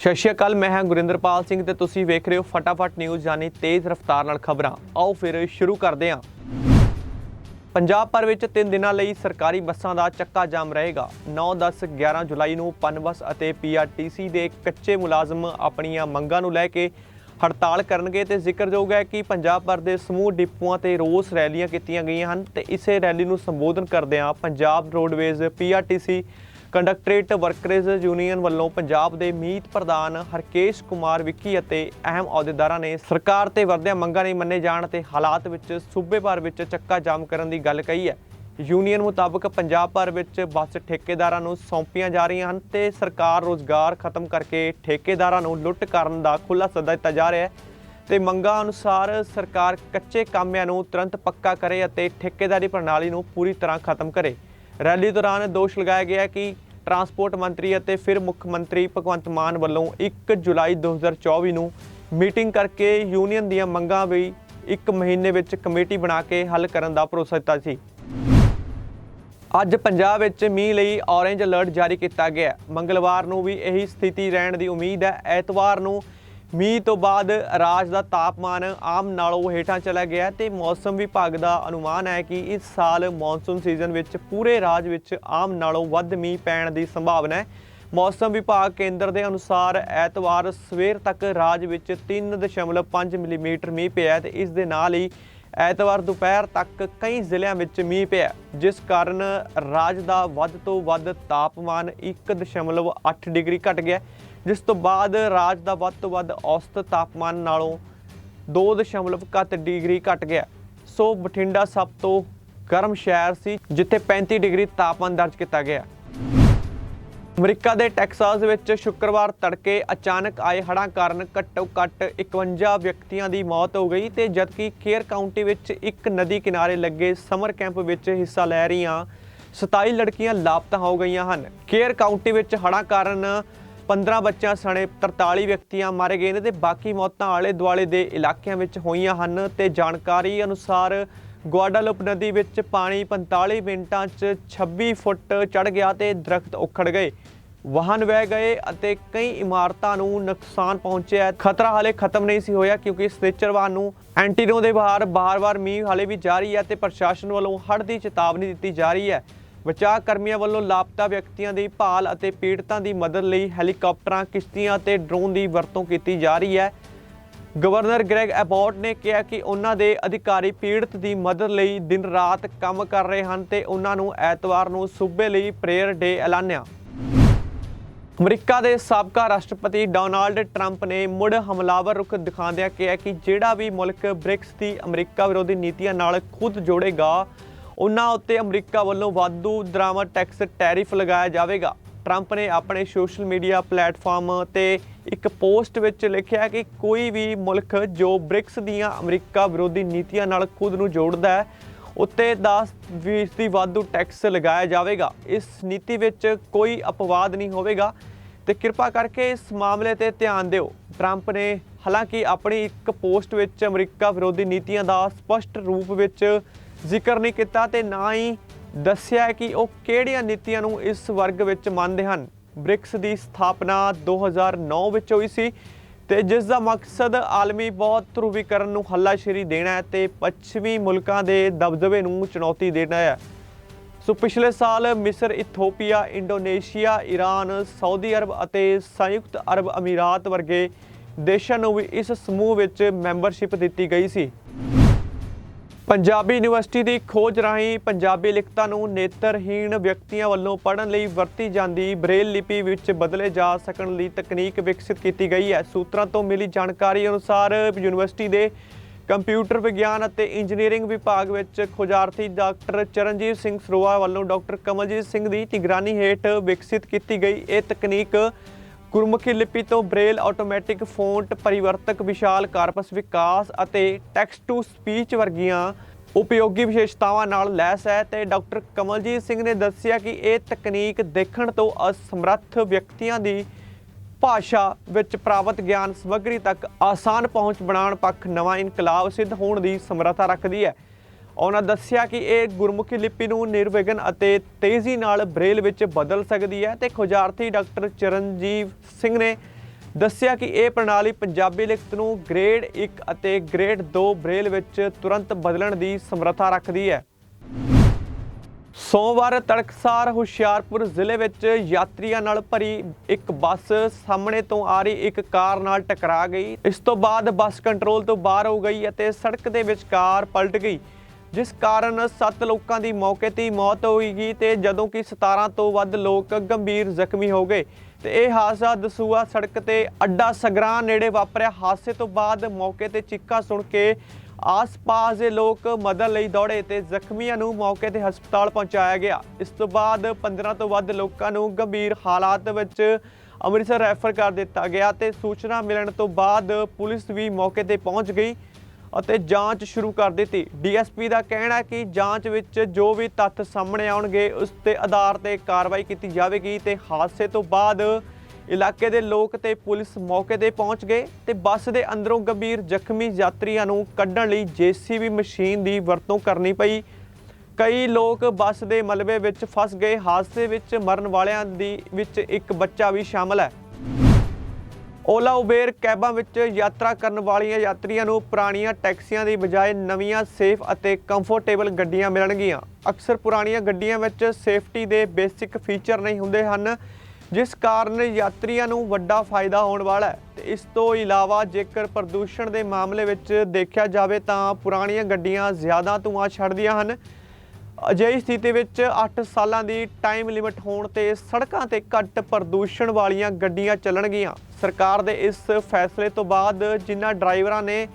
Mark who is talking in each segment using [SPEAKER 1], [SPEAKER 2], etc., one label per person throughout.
[SPEAKER 1] ਸਤਿ ਸ਼੍ਰੀ ਅਕਾਲ, ਮੈਂ ਹਾਂ ਗੁਰਿੰਦਰਪਾਲ ਸਿੰਘ ਤੇ ਤੁਸੀਂ ਵੇਖ ਰਹੇ ਹੋ ਫਟਾਫਟ ਨਿਊਜ਼ ਯਾਨੀ ਤੇਜ਼ ਰਫ਼ਤਾਰ ਨਾਲ ਖਬਰਾਂ। ਆਓ ਫਿਰ ਸ਼ੁਰੂ ਕਰਦੇ ਹਾਂ। ਪੰਜਾਬ ਭਰ ਵਿੱਚ 3 ਦਿਨਾਂ ਲਈ ਸਰਕਾਰੀ ਬੱਸਾਂ ਦਾ ਚੱਕਾ ਜਾਮ ਰਹੇਗਾ। 9 10 11 ਜੁਲਾਈ ਨੂੰ ਪਨਬਸ ਅਤੇ ਪੀਆਰਟੀਸੀ ਦੇ ਕੱਚੇ ਮੁਲਾਜ਼ਮ ਆਪਣੀਆਂ ਮੰਗਾਂ ਨੂੰ ਲੈ ਕੇ ਹੜਤਾਲ ਕਰਨਗੇ ਤੇ ਜ਼ਿਕਰਯੋਗ ਹੈ ਕਿ ਪੰਜਾਬ ਭਰ ਦੇ ਸਮੂਹ ਡਿਪੂਆਂ ਤੇ ਰੋਸ ਰੈਲੀਆਂ ਕੀਤੀਆਂ ਗਈਆਂ ਹਨ ਤੇ ਇਸੇ ਰੈਲੀ ਨੂੰ ਸੰਬੋਧਨ ਕਰਦਿਆਂ ਪੰਜਾਬ ਰੋਡਵੇਜ਼ ਪੀਆਰਟੀਸੀ ਕੰਡਕਟਰੇਟ ਵਰਕਰਜ਼ ਯੂਨੀਅਨ ਵੱਲੋਂ ਪੰਜਾਬ ਦੇ ਮੀਤ ਪ੍ਰਧਾਨ ਹਰਕੇਸ਼ ਕੁਮਾਰ ਵਿੱਕੀ ਅਤੇ ਅਹਿਮ ਅਹੁਦੇਦਾਰਾਂ ਨੇ ਸਰਕਾਰ ਤੇ ਵਰਦਿਆਂ ਮੰਗਾਂ ਨਹੀਂ ਮੰਨੇ ਜਾਣ ਤੇ ਹਾਲਾਤ ਵਿੱਚ ਸੂਬੇ ਭਰ ਵਿੱਚ ਚੱਕਾ ਜਾਮ ਕਰਨ ਦੀ ਗੱਲ ਕਹੀ ਹੈ। ਯੂਨੀਅਨ ਮੁਤਾਬਕ ਪੰਜਾਬ ਭਰ ਵਿੱਚ ਬੱਸ ਠੇਕੇਦਾਰਾਂ ਨੂੰ ਸੌਂਪੀਆਂ ਜਾ ਰਹੀਆਂ ਹਨ ਤੇ ਸਰਕਾਰ ਰੋਜ਼ਗਾਰ ਖਤਮ ਕਰਕੇ ਠੇਕੇਦਾਰਾਂ ਨੂੰ ਲੁੱਟ ਕਰਨ ਦਾ ਖੁੱਲ੍ਹਾ ਸੱਦਾ ਦਿੱਤਾ ਜਾ ਰਿਹਾ ਹੈ ਤੇ ਮੰਗਾਂ ਅਨੁਸਾਰ ਸਰਕਾਰ ਕੱਚੇ ਕਾਮਿਆਂ ਨੂੰ ਤੁਰੰਤ ਪੱਕਾ ਕਰੇ ਅਤੇ ਠੇਕੇਦਾਰੀ ਪ੍ਰਣਾਲੀ ਨੂੰ ਪੂਰੀ ਤਰ੍ਹਾਂ ਖਤਮ ਕਰੇ। ਰੈਲੀ ਦੌਰਾਨ ਦੋਸ਼ ਲਗਾਇਆ ਗਿਆ ਕਿ ਟਰਾਂਸਪੋਰਟ ਮੰਤਰੀ ਅਤੇ ਫਿਰ ਮੁੱਖ ਮੰਤਰੀ ਭਗਵੰਤ ਮਾਨ ਵੱਲੋਂ 1 ਜੁਲਾਈ 2024 ਨੂੰ ਮੀਟਿੰਗ ਕਰਕੇ ਯੂਨੀਅਨ ਦੀਆਂ ਮੰਗਾਂ ਵੀ ਇੱਕ ਮਹੀਨੇ ਵਿੱਚ ਕਮੇਟੀ ਬਣਾ ਕੇ ਹੱਲ ਕਰਨ ਦਾ ਭਰੋਸਾ ਦਿੱਤਾ ਸੀ। ਅੱਜ ਪੰਜਾਬ ਵਿੱਚ ਮੀਂਹ ਲਈ ਔਰੇਂਜ ਅਲਰਟ ਜਾਰੀ ਕੀਤਾ ਗਿਆ। ਮੰਗਲਵਾਰ ਨੂੰ ਵੀ ਇਹੀ ਸਥਿਤੀ ਰਹਿਣ ਦੀ ਉਮੀਦ ਹੈ। ਐਤਵਾਰ ਨੂੰ ਮੀਂਹ ਤੋਂ ਬਾਅਦ ਰਾਜ ਦਾ ਤਾਪਮਾਨ ਆਮ ਨਾਲੋਂ ਹੇਠਾਂ ਚਲਾ ਗਿਆ ਹੈ ਤੇ ਮੌਸਮ ਵਿਭਾਗ ਦਾ ਅਨੁਮਾਨ ਹੈ ਕਿ ਇਸ ਸਾਲ ਮੌਨਸੂਨ ਸੀਜ਼ਨ ਵਿੱਚ ਪੂਰੇ ਰਾਜ ਵਿੱਚ ਆਮ ਨਾਲੋਂ ਵੱਧ ਮੀਂਹ ਪੈਣ ਦੀ ਸੰਭਾਵਨਾ ਹੈ। ਮੌਸਮ ਵਿਭਾਗ ਕੇਂਦਰ ਦੇ ਅਨੁਸਾਰ ਐਤਵਾਰ ਸਵੇਰ ਤੱਕ ਰਾਜ ਵਿੱਚ 3.5 ਮਿਲੀਮੀਟਰ ਮੀਂਹ ਪਿਆ ਹੈ ਤੇ ਇਸ ਦੇ ਨਾਲ ਹੀ ਐਤਵਾਰ ਦੁਪਹਿਰ ਤੱਕ ਕਈ ਜ਼ਿਲ੍ਹਿਆਂ ਵਿੱਚ ਮੀਂਹ ਪਿਆ ਜਿਸ ਕਾਰਨ ਰਾਜ ਦਾ ਵੱਧ ਤੋਂ ਵੱਧ ਤਾਪਮਾਨ 1.8 ਡਿਗਰੀ ਘਟ ਗਿਆ ਜਿਸ ਤੋਂ ਬਾਅਦ ਰਾਜ ਦਾ ਵੱਧ ਤੋਂ ਵੱਧ ਔਸਤ ਤਾਪਮਾਨ ਨਾਲੋਂ 2.7 ਡਿਗਰੀ ਘਟ ਗਿਆ। ਸੋ ਬਠਿੰਡਾ ਸਭ ਤੋਂ ਗਰਮ ਸ਼ਹਿਰ ਸੀ, ਜਿੱਥੇ 35 ਡਿਗਰੀ ਤਾਪਮਾਨ ਦਰਜ ਕੀਤਾ ਗਿਆ। ਅਮਰੀਕਾ ਦੇ ਟੈਕਸਾਸ ਵਿੱਚ ਸ਼ੁੱਕਰਵਾਰ ਤੜਕੇ ਅਚਾਨਕ ਆਏ ਹੜ੍ਹਾਂ ਕਾਰਨ ਘੱਟੋ ਘੱਟ 51 ਵਿਅਕਤੀਆਂ ਦੀ ਮੌਤ ਹੋ ਗਈ ਤੇ ਜਦਕਿ ਕੇਅਰ ਕਾਉਂਟੀ ਵਿੱਚ ਇੱਕ ਨਦੀ ਕਿਨਾਰੇ ਲੱਗੇ ਸਮਰ ਕੈਂਪ ਵਿੱਚ ਹਿੱਸਾ ਲੈ ਰਹੀਆਂ 27 ਲੜਕੀਆਂ ਲਾਪਤਾ ਹੋ ਗਈਆਂ ਹਨ। ਕੇਅਰ ਕਾਉਂਟੀ ਵਿੱਚ ਹੜ੍ਹਾਂ ਕਾਰਨ 15 ਬੱਚਿਆਂ ਸਣੇ 43 ਵਿਅਕਤੀਆਂ ਮਾਰੇ ਗਏ ਨੇ ਤੇ ਬਾਕੀ ਮੌਤਾਂ ਆਲੇ ਦੁਆਲੇ ਦੇ ਇਲਾਕਿਆਂ ਵਿੱਚ ਹੋਈਆਂ ਹਨ ਤੇ ਜਾਣਕਾਰੀ ਅਨੁਸਾਰ ਗੁਆਡਾਲੁਪ ਨਦੀ ਵਿੱਚ ਪਾਣੀ 45 ਮਿੰਟਾਂ 'ਚ 26 ਫੁੱਟ ਚੜ ਗਿਆ ਤੇ ਦਰਖਤ ਉਖੜ ਗਏ। ਵਾਹਨ ਵਹਿ ਗਏ ਅਤੇ ਕਈ ਇਮਾਰਤਾਂ ਨੂੰ ਨੁਕਸਾਨ ਪਹੁੰਚਿਆ। ਖਤਰਾ ਹਾਲੇ ਖਤਮ ਨਹੀਂ ਸੀ ਹੋਇਆ ਕਿਉਂਕਿ ਸਨੇਚਰਵਾਨ ਨੂੰ ਐਂਟੀਨੋ ਦੇ ਬਾਹਰ ਬਾਰ-ਬਾਰ ਮੀਂਹ ਹਾਲੇ ਵੀ ਜਾਰੀ ਹੈ ਤੇ ਪ੍ਰਸ਼ਾਸਨ ਵੱਲੋਂ ਹੜ੍ਹ ਦੀ ਚੇਤਾਵਨੀ ਦਿੱਤੀ ਜਾ ਰਹੀ ਹੈ। ਬਚਾਅ ਕਰਮੀਆਂ ਵੱਲੋਂ ਲਾਪਤਾ ਵਿਅਕਤੀਆਂ ਦੀ ਭਾਲ ਅਤੇ ਪੀੜਤਾਂ ਦੀ ਮਦਦ ਲਈ ਹੈਲੀਕਾਪਟਰਾਂ, ਕਿਸ਼ਤੀਆਂ ਅਤੇ ਡਰੋਨ ਦੀ ਵਰਤੋਂ ਕੀਤੀ ਜਾ ਰਹੀ ਹੈ। ਗਵਰਨਰ ਗ੍ਰੈਗ ਐਬੋਟ ਨੇ ਕਿਹਾ ਕਿ ਉਹਨਾਂ ਦੇ ਅਧਿਕਾਰੀ ਪੀੜਤ ਦੀ ਮਦਦ ਲਈ ਦਿਨ ਰਾਤ ਕੰਮ ਕਰ ਰਹੇ ਹਨ ਤੇ ਉਹਨਾਂ ਨੂੰ ਐਤਵਾਰ ਨੂੰ ਸੂਬੇ ਲਈ ਪ੍ਰੇਅਰ ਡੇ ਐਲਾਨਿਆ। ਅਮਰੀਕਾ ਦੇ ਸਾਬਕਾ ਰਾਸ਼ਟਰਪਤੀ ਡੋਨਾਲਡ ਟਰੰਪ ਨੇ ਮੁੜ ਹਮਲਾਵਰ ਰੁਖ ਦਿਖਾਉਂਦਿਆਂ ਕਿਹਾ ਕਿ ਜਿਹੜਾ ਵੀ ਮੁਲਕ ਬ੍ਰਿਕਸ ਦੀ ਅਮਰੀਕਾ ਵਿਰੋਧੀ ਨੀਤੀਆਂ ਨਾਲ ਖੁਦ ਜੋੜੇਗਾ ਉਹਨਾਂ ਉੱਤੇ ਅਮਰੀਕਾ ਵੱਲੋਂ ਵਾਧੂ ਦਰਾਮਦ ਟੈਕਸ ਟੈਰਿਫ ਲਗਾਇਆ ਜਾਵੇਗਾ। ਟਰੰਪ ਨੇ ਆਪਣੇ ਸੋਸ਼ਲ ਮੀਡੀਆ ਪਲੇਟਫਾਰਮ ਤੇ ਇੱਕ ਪੋਸਟ ਵਿੱਚ ਲਿਖਿਆ ਕਿ ਕੋਈ ਵੀ ਮੁਲਕ ਜੋ ਬ੍ਰਿਕਸ ਦੀਆਂ ਅਮਰੀਕਾ ਵਿਰੋਧੀ ਨੀਤੀਆਂ ਨਾਲ ਖੁਦ ਨੂੰ ਜੋੜਦਾ ਹੈ, ਉੱਤੇ 10 ਦੀ ਵਾਧੂ ਟੈਕਸ ਲਗਾਇਆ ਜਾਵੇਗਾ। ਇਸ ਨੀਤੀ ਵਿੱਚ ਕੋਈ ਅਪਵਾਦ ਨਹੀਂ ਹੋਵੇਗਾ ਤੇ ਕਿਰਪਾ ਕਰਕੇ ਇਸ ਮਾਮਲੇ ਤੇ ਧਿਆਨ ਦਿਓ। ਟਰੰਪ ਨੇ ਹਾਲਾਂਕਿ ਆਪਣੀ ਇੱਕ ਪੋਸਟ ਵਿੱਚ ਅਮਰੀਕਾ ਵਿਰੋਧੀ ਨੀਤੀਆਂ ਦਾ ਸਪਸ਼ਟ ਰੂਪ ਵਿੱਚ ਜ਼ਿਕਰ ਨਹੀਂ ਕੀਤਾ ਤੇ ਨਾ ਹੀ ਦੱਸਿਆ ਕਿ ਉਹ ਕਿਹੜੀਆਂ ਨੀਤੀਆਂ ਨੂੰ ਇਸ ਵਰਗ ਵਿੱਚ ਮੰਨਦੇ ਹਨ। ਬ੍ਰਿਕਸ ਦੀ ਸਥਾਪਨਾ 2009 ਵਿੱਚ ਹੋਈ ਸੀ ਤੇ ਜਿਸ ਦਾ ਮਕਸਦ ਆਲਮੀ ਬਹੁਤ ਧਰੁਵੀਕਰਨ ਨੂੰ ਹੱਲਾਸ਼ੇਰੀ ਦੇਣਾ ਹੈ ਤੇ ਪੱਛਮੀ ਮੁਲਕਾਂ ਦੇ ਦਬਦਬੇ ਨੂੰ ਚੁਣੌਤੀ ਦੇਣਾ ਹੈ। ਸੋ ਪਿਛਲੇ ਸਾਲ ਮਿਸਰ, Ethiopia, Indonesia Iran Saudi Arab ਅਤੇ ਸੰਯੁਕਤ ਅਰਬ ਅਮੀਰਾਤ ਵਰਗੇ ਦੇਸ਼ਾਂ ਨੂੰ ਵੀ ਇਸ ਸਮੂਹ ਵਿੱਚ ਮੈਂਬਰਸ਼ਿਪ ਦਿੱਤੀ ਗਈ ਸੀ। ਪੰਜਾਬੀ ਯੂਨੀਵਰਸਿਟੀ ਦੀ ਖੋਜ ਰਾਹੀਂ ਪੰਜਾਬੀ ਲਿਖਤਾਂ ਨੂੰ ਨੇਤਰਹੀਣ ਵਿਅਕਤੀਆਂ ਵੱਲੋਂ ਪੜ੍ਹਨ ਲਈ ਵਰਤੀ ਜਾਂਦੀ ਬ੍ਰੇਲ ਲਿਪੀ ਵਿੱਚ ਬਦਲੇ ਜਾ ਸਕਣ ਲਈ ਤਕਨੀਕ ਵਿਕਸਿਤ ਕੀਤੀ ਗਈ ਹੈ। ਸੂਤਰਾਂ ਤੋਂ ਮਿਲੀ ਜਾਣਕਾਰੀ ਅਨੁਸਾਰ ਯੂਨੀਵਰਸਿਟੀ ਦੇ ਕੰਪਿਊਟਰ ਵਿਗਿਆਨ ਅਤੇ ਇੰਜੀਨੀਅਰਿੰਗ ਵਿਭਾਗ ਵਿੱਚ ਖੋਜਾਰਥੀ ਡਾਕਟਰ ਚਰਨਜੀਤ ਸਿੰਘ ਸਰੋਆ ਵੱਲੋਂ ਡਾਕਟਰ ਕਮਲਜੀਤ ਸਿੰਘ ਦੀ ਨਿਗਰਾਨੀ ਹੇਠ ਵਿਕਸਿਤ ਕੀਤੀ ਗਈ। ਇਹ ਤਕਨੀਕ ਗੁਰਮੁਖੀ ਲਿਪੀ ਤੋਂ ਬ੍ਰੇਲ ਆਟੋਮੈਟਿਕ ਫੌਂਟ ਪਰਿਵਰਤਕ ਵਿਸ਼ਾਲ ਕਾਰਪਸ ਵਿਕਾਸ ਅਤੇ ਟੈਕਸਟ ਟੂ ਸਪੀਚ ਵਰਗੀਆਂ ਉਪਯੋਗੀ ਵਿਸ਼ੇਸ਼ਤਾਵਾਂ ਨਾਲ ਲੈਸ ਹੈ ਤੇ ਡਾਕਟਰ ਕਮਲਜੀਤ ਸਿੰਘ ਨੇ ਦੱਸਿਆ ਕਿ ਇਹ ਤਕਨੀਕ ਦੇਖਣ ਤੋਂ ਅਸਮਰੱਥ ਵਿਅਕਤੀਆਂ ਦੀ ਭਾਸ਼ਾ ਵਿੱਚ ਪ੍ਰਾਪਤ ਗਿਆਨ ਸਮੱਗਰੀ ਤੱਕ ਆਸਾਨ ਪਹੁੰਚ ਬਣਾਉਣ ਪੱਖ ਨਵਾਂ ਇਨਕਲਾਬ ਸਿੱਧ ਹੋਣ ਦੀ ਸਮਰੱਥਾ ਰੱਖਦੀ ਹੈ। ਉਹਨਾਂ ਦੱਸਿਆ ਕਿ ਇਹ ਗੁਰਮੁਖੀ ਲਿਪੀ ਨੂੰ ਨਿਰਵਿਘਨ ਅਤੇ ਤੇਜ਼ੀ ਨਾਲ ਬ੍ਰੇਲ ਵਿੱਚ ਬਦਲ ਸਕਦੀ ਹੈ ਤੇ ਖੋਜਾਰਥੀ ਡਾਕਟਰ ਚਰਨਜੀਵ ਸਿੰਘ ਨੇ ਦੱਸਿਆ ਕਿ ਇਹ ਪ੍ਰਣਾਲੀ ਪੰਜਾਬੀ ਲਿਖਤ ਨੂੰ ਗ੍ਰੇਡ 1 ਅਤੇ ਗ੍ਰੇਡ 2 ਬ੍ਰੇਲ ਵਿੱਚ ਤੁਰੰਤ ਬਦਲਣ ਦੀ ਸਮਰੱਥਾ ਰੱਖਦੀ ਹੈ। ਸੋਮਵਾਰ ਤੜਕਸਾਰ ਹੁਸ਼ਿਆਰਪੁਰ ਜ਼ਿਲ੍ਹੇ ਵਿੱਚ ਯਾਤਰੀਆਂ ਨਾਲ ਭਰੀ ਇੱਕ ਬੱਸ ਸਾਹਮਣੇ ਤੋਂ ਆ ਰਹੀ ਇੱਕ ਕਾਰ ਨਾਲ ਟਕਰਾ ਗਈ। ਇਸ ਤੋਂ ਬਾਅਦ ਬੱਸ ਕੰਟਰੋਲ ਤੋਂ ਬਾਹਰ ਹੋ ਗਈ ਅਤੇ ਸੜਕ ਦੇ ਵਿਚਕਾਰ ਪਲਟ ਗਈ। ਜਿਸ ਕਾਰਨ 7 ਲੋਕਾਂ ਦੀ ਮੌਕੇ ਤੇ ਹੀ ਮੌਤ ਹੋਈ ਗਈ ਤੇ ਜਦੋਂ ਕਿ 17 ਤੋਂ ਵੱਧ ਲੋਕ ਗੰਭੀਰ ਜ਼ਖਮੀ ਹੋ ਗਏ। ਤੇ ਇਹ ਹਾਦਸਾ ਦਸੂਆ ਸੜਕ ਤੇ ਅੱਡਾ ਸਗਰਾਂ ਨੇੜੇ ਵਾਪਰਿਆ। ਹਾਦਸੇ ਤੋਂ ਬਾਅਦ ਮੌਕੇ ਤੇ ਚਿੱਕਾ ਸੁਣ ਕੇ ਆਸ-ਪਾਸ ਦੇ ਲੋਕ ਮਦਦ ਲਈ ਦੌੜੇ ਤੇ ਜ਼ਖਮੀਆਂ ਨੂੰ ਮੌਕੇ ਤੇ ਹਸਪਤਾਲ ਪਹੁੰਚਾਇਆ ਗਿਆ। ਇਸ ਤੋਂ ਬਾਅਦ 15 ਤੋਂ ਵੱਧ ਲੋਕਾਂ ਨੂੰ ਗੰਭੀਰ ਹਾਲਾਤ ਵਿੱਚ ਅੰਮ੍ਰਿਤਸਰ ਰੈਫਰ ਕਰ ਦਿੱਤਾ ਗਿਆ ਤੇ ਸੂਚਨਾ ਮਿਲਣ ਤੋਂ ਬਾਅਦ ਪੁਲਿਸ ਵੀ ਮੌਕੇ ਤੇ ਪਹੁੰਚ ਗਈ। ਅਤੇ ਜਾਂਚ ਸ਼ੁਰੂ ਕਰ ਦਿੱਤੀ। ਡੀਐਸਪੀ ਦਾ ਕਹਿਣਾ ਹੈ ਕਿ ਜਾਂਚ ਵਿੱਚ ਜੋ ਵੀ ਤੱਥ ਸਾਹਮਣੇ ਆਉਣਗੇ, ਉਸ ਦੇ ਆਧਾਰ ਤੇ ਕਾਰਵਾਈ ਕੀਤੀ ਜਾਵੇਗੀ ਤੇ ਹਾਦਸੇ ਤੋਂ ਬਾਅਦ ਇਲਾਕੇ ਦੇ ਲੋਕ ਤੇ ਪੁਲਿਸ ਮੌਕੇ ਤੇ ਪਹੁੰਚ ਗਏ ਤੇ ਬੱਸ ਦੇ ਅੰਦਰੋਂ ਗੰਭੀਰ ਜ਼ਖਮੀ ਯਾਤਰੀਆਂ ਨੂੰ ਕੱਢਣ ਲਈ ਜੀਸੀਬੀ ਮਸ਼ੀਨ ਦੀ ਵਰਤੋਂ ਕਰਨੀ ਪਈ। ਕਈ ਲੋਕ ਬੱਸ ਦੇ ਮਲਬੇ ਵਿੱਚ ਫਸ ਗਏ। ਹਾਦਸੇ ਵਿੱਚ ਮਰਨ ਵਾਲਿਆਂ ਦੀ ਵਿੱਚ ਇੱਕ ਬੱਚਾ ਵੀ ਸ਼ਾਮਲ ਹੈ। ਓਲਾ ਉਬੇਰ ਕੈਬਾਂ ਵਿੱਚ ਯਾਤਰਾ ਕਰਨ ਵਾਲੀਆਂ ਯਾਤਰੀਆਂ ਨੂੰ ਪੁਰਾਣੀਆਂ ਟੈਕਸੀਆਂ ਦੀ ਬਜਾਏ ਨਵੀਆਂ ਸੇਫ ਅਤੇ ਕੰਫਰਟੇਬਲ ਗੱਡੀਆਂ ਮਿਲਣਗੀਆਂ। ਅਕਸਰ ਪੁਰਾਣੀਆਂ ਗੱਡੀਆਂ ਵਿੱਚ ਸੇਫਟੀ ਦੇ ਬੇਸਿਕ ਫੀਚਰ ਨਹੀਂ ਹੁੰਦੇ ਹਨ, ਜਿਸ ਕਾਰਨ ਯਾਤਰੀਆਂ ਨੂੰ ਵੱਡਾ ਫਾਇਦਾ ਹੋਣ ਵਾਲਾ ਹੈ। ਤੇ ਇਸ ਤੋਂ ਇਲਾਵਾ ਜੇਕਰ ਪ੍ਰਦੂਸ਼ਣ ਦੇ ਮਾਮਲੇ ਵਿੱਚ ਦੇਖਿਆ ਜਾਵੇ ਤਾਂ ਪੁਰਾਣੀਆਂ ਗੱਡੀਆਂ ਜ਼ਿਆਦਾ ਧੂਆਂ ਛੱਡਦੀਆਂ ਹਨ ਅਜਿਹੀ ਸਥਿਤੀ ਵਿੱਚ 8 ਸਾਲਾਂ ਦੀ ਟਾਈਮ ਲਿਮਿਟ ਹੋਣ ਤੇ ਸੜਕਾਂ ਤੇ ਘੱਟ ਪ੍ਰਦੂਸ਼ਣ ਵਾਲੀਆਂ ਗੱਡੀਆਂ ਚੱਲਣਗੀਆਂ। ਸਰਕਾਰ ਦੇ ਇਸ ਫੈਸਲੇ ਤੋਂ ਬਾਅਦ ਜਿਨ੍ਹਾਂ ਡਰਾਈਵਰਾਂ ਨੇ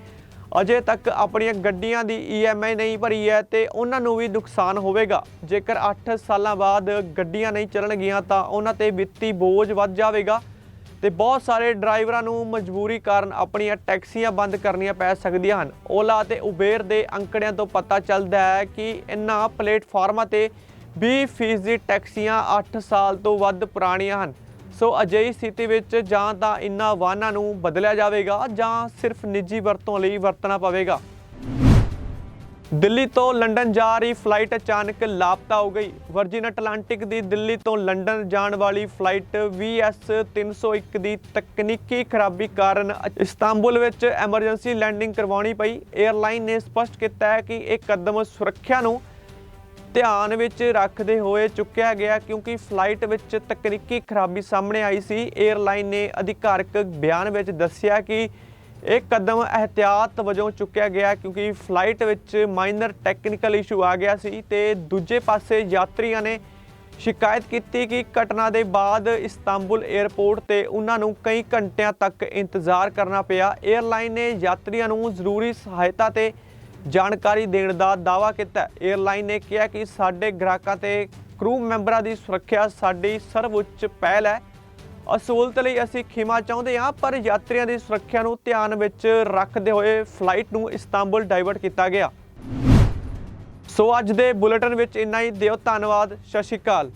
[SPEAKER 1] ਅਜੇ ਤੱਕ ਆਪਣੀਆਂ ਗੱਡੀਆਂ ਦੀ ਈਐਮਆਈ ਨਹੀਂ ਭਰੀ ਹੈ ਤੇ ਉਹਨਾਂ ਨੂੰ ਵੀ ਨੁਕਸਾਨ ਹੋਵੇਗਾ। ਜੇਕਰ 8 ਸਾਲਾਂ ਬਾਅਦ ਗੱਡੀਆਂ ਨਹੀਂ ਚੱਲਣਗੀਆਂ ਤਾਂ ਉਹਨਾਂ ਤੇ ਵਿੱਤੀ ਬੋਝ ਵੱਧ ਜਾਵੇਗਾ। ਤੇ ਬਹੁਤ ਸਾਰੇ ਡਰਾਈਵਰਾਂ ਨੂੰ ਮਜਬੂਰੀ ਕਾਰਨ ਆਪਣੀਆਂ ਟੈਕਸੀਆਂ ਬੰਦ ਕਰਨੀਆਂ ਪੈ ਸਕਦੀਆਂ ਹਨ। ਓਲਾ ਤੇ ਉਬੇਰ ਦੇ ਅੰਕੜਿਆਂ ਤੋਂ ਪਤਾ ਚੱਲਦਾ ਹੈ ਕਿ ਇਨ੍ਹਾਂ ਪਲੇਟਫਾਰਮਾਂ ਤੇ 20% ਦੀ ਟੈਕਸੀਆਂ 8 ਸਾਲ ਤੋਂ ਵੱਧ ਪੁਰਾਣੀਆਂ ਹਨ। ਸੋ ਅਜਿਹੀ ਸਥਿਤੀ ਵਿੱਚ ਜਾਂ ਤਾਂ ਇਨ੍ਹਾਂ ਵਾਹਨਾਂ ਨੂੰ ਬਦਲਿਆ ਜਾਵੇਗਾ ਜਾਂ ਸਿਰਫ ਨਿੱਜੀ ਵਰਤੋਂ ਲਈ ਵਰਤਣਾ ਪਵੇਗਾ। ਦਿੱਲੀ ਤੋਂ ਲੰਡਨ ਜਾ ਰਹੀ ਫਲਾਈਟ ਅਚਾਨਕ ਲਾਪਤਾ ਹੋ ਗਈ। ਵਰਜਿਨ ਅਟਲਾਂਟਿਕ ਦੀ ਦਿੱਲੀ ਤੋਂ ਲੰਡਨ ਜਾਣ ਵਾਲੀ ਫਲਾਈਟ VS 301 ਦੀ ਤਕਨੀਕੀ ਖਰਾਬੀ ਕਾਰਨ ਇਸਤਾਂਬੁਲ ਵਿੱਚ ਐਮਰਜੈਂਸੀ ਲੈਂਡਿੰਗ ਕਰਵਾਉਣੀ ਪਈ। 에ਅਰਲਾਈਨ ਨੇ ਸਪਸ਼ਟ ਕੀਤਾ ਹੈ ਕਿ ਇਹ ਕਦਮ ਸੁਰੱਖਿਆ ਨੂੰ ਧਿਆਨ ਵਿੱਚ ਰੱਖਦੇ ਹੋਏ ਚੁੱਕਿਆ ਗਿਆ ਕਿਉਂਕਿ ਫਲਾਈਟ ਵਿੱਚ ਤਕਨੀਕੀ ਖਰਾਬੀ ਸਾਹਮਣੇ ਆਈ ਸੀ। 에ਅਰਲਾਈਨ ਨੇ ਅਧਿਕਾਰਕ ਬਿਆਨ ਵਿੱਚ ਦੱਸਿਆ ਕਿ ਇਹ ਕਦਮ ਅਹਤਿਆਤ ਵਜੋਂ ਚੁੱਕਿਆ ਗਿਆ ਕਿਉਂਕਿ ਫਲਾਈਟ ਵਿੱਚ ਮਾਈਨਰ ਟੈਕਨੀਕਲ ਇਸ਼ੂ ਆ ਗਿਆ ਸੀ ਤੇ ਦੂਜੇ ਪਾਸੇ ਯਾਤਰੀਆਂ ਨੇ ਸ਼ਿਕਾਇਤ ਕੀਤੀ ਕਿ ਘਟਨਾ ਦੇ ਬਾਅਦ ਇਸਤਾਂਬੁਲ 에ਅਰਪੋਰਟ ਤੇ ਉਹਨਾਂ ਨੂੰ ਕਈ ਘੰਟਿਆਂ ਤੱਕ ਇੰਤਜ਼ਾਰ ਕਰਨਾ ਪਿਆ। 에ਅਰਲਾਈਨ ਨੇ ਯਾਤਰੀਆਂ ਨੂੰ ਜ਼ਰੂਰੀ ਸਹਾਇਤਾ ਤੇ ਜਾਣਕਾਰੀ ਦੇਣ ਦਾ ਦਾਅਵਾ ਕੀਤਾ। 에ਅਰਲਾਈਨ ਨੇ ਕਿਹਾ ਕਿ ਸਾਡੇ ਗ੍ਰਾਹਕਾਂ ਤੇ ਕਰੂ ਮੈਂਬਰਾਂ ਦੀ ਸੁਰੱਖਿਆ ਸਾਡੀ ਸਰਵਉੱਚ ਪਹਿਲ ਹੈ। ਅਸੂਲਤ ਲਈ ਅਸੀਂ ਖਿਮਾ ਚਾਹੁੰਦੇ ਹਾਂ, ਪਰ ਯਾਤਰੀਆਂ ਦੀ ਸੁਰੱਖਿਆ ਨੂੰ ਧਿਆਨ ਵਿੱਚ ਰੱਖਦੇ ਹੋਏ ਫਲਾਈਟ ਨੂੰ ਇਸਤਾਂਬੁਲ ਡਾਈਵਰਟ ਕੀਤਾ ਗਿਆ। ਸੋ ਅੱਜ ਦੇ ਬੁਲੇਟਿਨ ਵਿੱਚ ਇੰਨਾ ਹੀ। ਦਿਓ ਧੰਨਵਾਦ। ਸਤਿ ਸ਼੍ਰੀ ਅਕਾਲ।